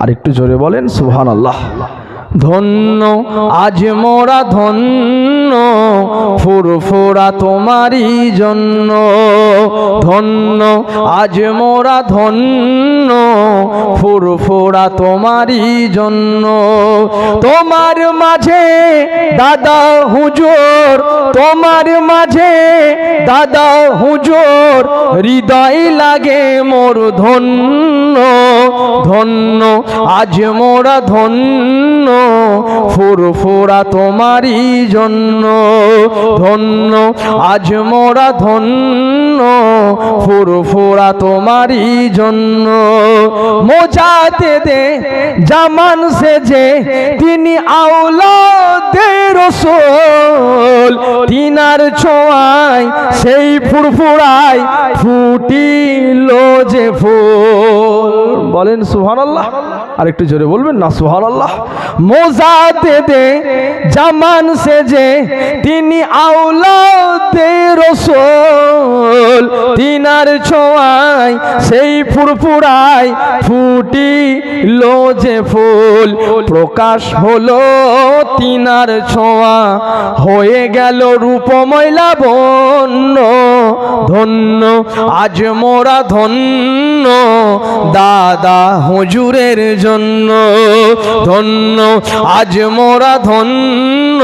আর একটু জোরে বলেন সুহান আল্লাহ ধন্য, আজ মোরা ধন্য, ফুরফুরা তোমারই জন্য। ধন্য, আজ মোরা ধন্য, ফুরফুরা তোমারই জন্য। তোমার মাঝে দাদা হুজোর, তোমার মাঝে দাদা হুজোর, হৃদয় লাগে মোর ধন্য। ধন্য। আজ মোরা ধন্য, ফুরফুরা তোমারই জন্য। ধন্য। আজ মোরা ধন্য, ফুরফুরা তোমারই জন্য। মোজাতে দে, জামান সেজে, তিনি আউলাদে রসোল, তিনার ছোঁয়ায় সেই ফুরফুরায় ফুটিল যে ফুল। বলেন সুবহানাল্লাহ। আর একটু জোরে বলবেন না, সুবহানাল্লাহ। মোজাতে দে, জামান সেজে, তিনি আউলাদে রসোল, তিনার ছোঁয়ায় সেই ফুরফুরায় ফুটিল যে ফুল। প্রকাশ হলো তিনার ছোঁয়া। হয়ে গেল রূপময় লাবণ্য ধন্য, আজ মোরা ধন্য, দাদা হুজুরের জন্য, ধন্য, আজ মোরা ধন্য,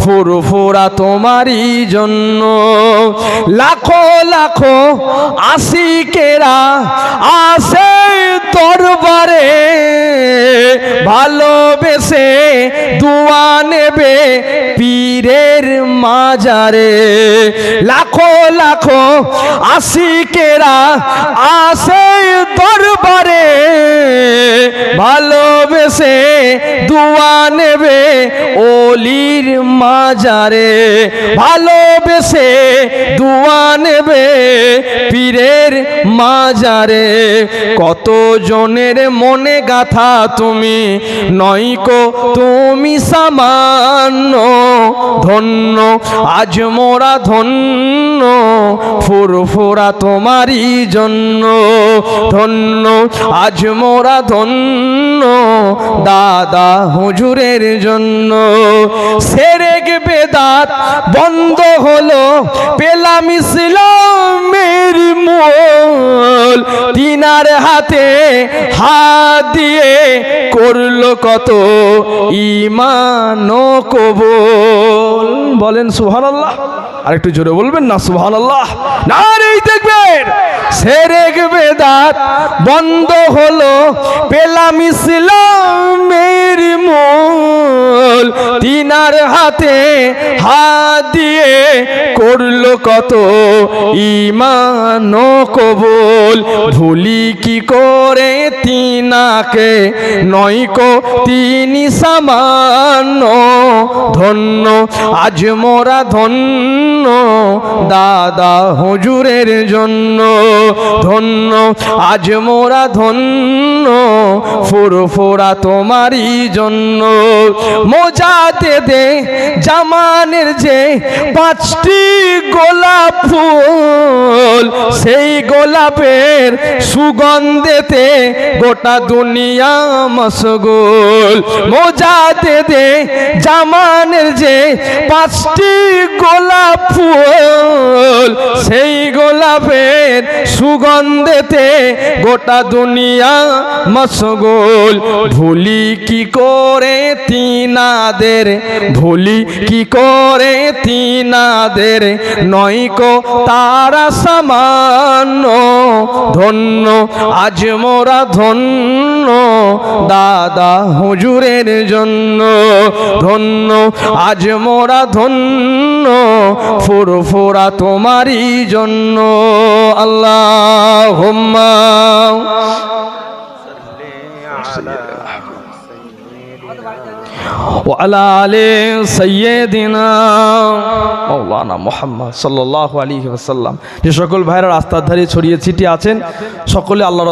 ফুরফুরা তোমারই জন্য। লাখো লাখো আশিকেরা আসে দরবারে ভালোবেসে দুয়া নেবে পীরের মাজারে। লাখো লাখো আশিকেরা আসে দরবারে। ভালোবেসে দুয়া নেবে ওলির মাজারে ভালোবেসে দুয়া নেবে পীরের মাজারে। কত জনের মনে গাথা তুমি? নয়কো তুমি সামান্য ধন্য, আজ মোরা ধন্য, ফুরফুরা তোমারই জন্য ধন্য, আজ মোরা ধন্য দাদা হুজুরের জন্য। সেরেক বেদাত বন্ধ হলো, পেলাম ইসলামের মোল। তিনার হাতে হাত দিয়ে করল কত ইমান কবুল। বলেন সুবহানাল্লাহ। আর একটু জোরে বলবেন না, সুবহানাল্লাহ। না রেই দেখবেন সেরেক বেদাত বন্ধ হলো। পেলাম ইসলামের মূল। তিনার হাতে হাত দিয়ে করল কত ইমান কবুল। ভুলি কি করে তিনাকে? নয়কো তিনি সামান্য ধন্য। আজ মোরা ধন্য দাদা হুজুরের জন্য। ধন্য, আজ মোরা ধন্য, ফুরফুরা তোমারই জন্য। মোজাতে দে জামানের যে পাঁচটি গোলাপ ফুল, সেই গোলাপের সুগন্ধেতে গোটা দুনিয়া মশগুল। মোজাতে দে জামানের যে পাঁচটি গোলাপ ফুল, সেই গোলাপের সুগন্ধেতে গোটা দুনিয়া মশগুল। ভুলি কি করে তিনাদের? ভুলি কি করে তিনাদের? নয়কো তারা সামান্য ধন্য, আজ মোরা ধন্য, দাদা হুজুরের জন্য ধন্য, আজ মোরা ধন্য, ফুরফুরা তোমারই জন্য। আল্লাহ মোহাম্মদ সকল ভাইরা রাস্তার ধারে ছড়িয়ে ছিটিয়ে আছেন সকলে আল্লাহ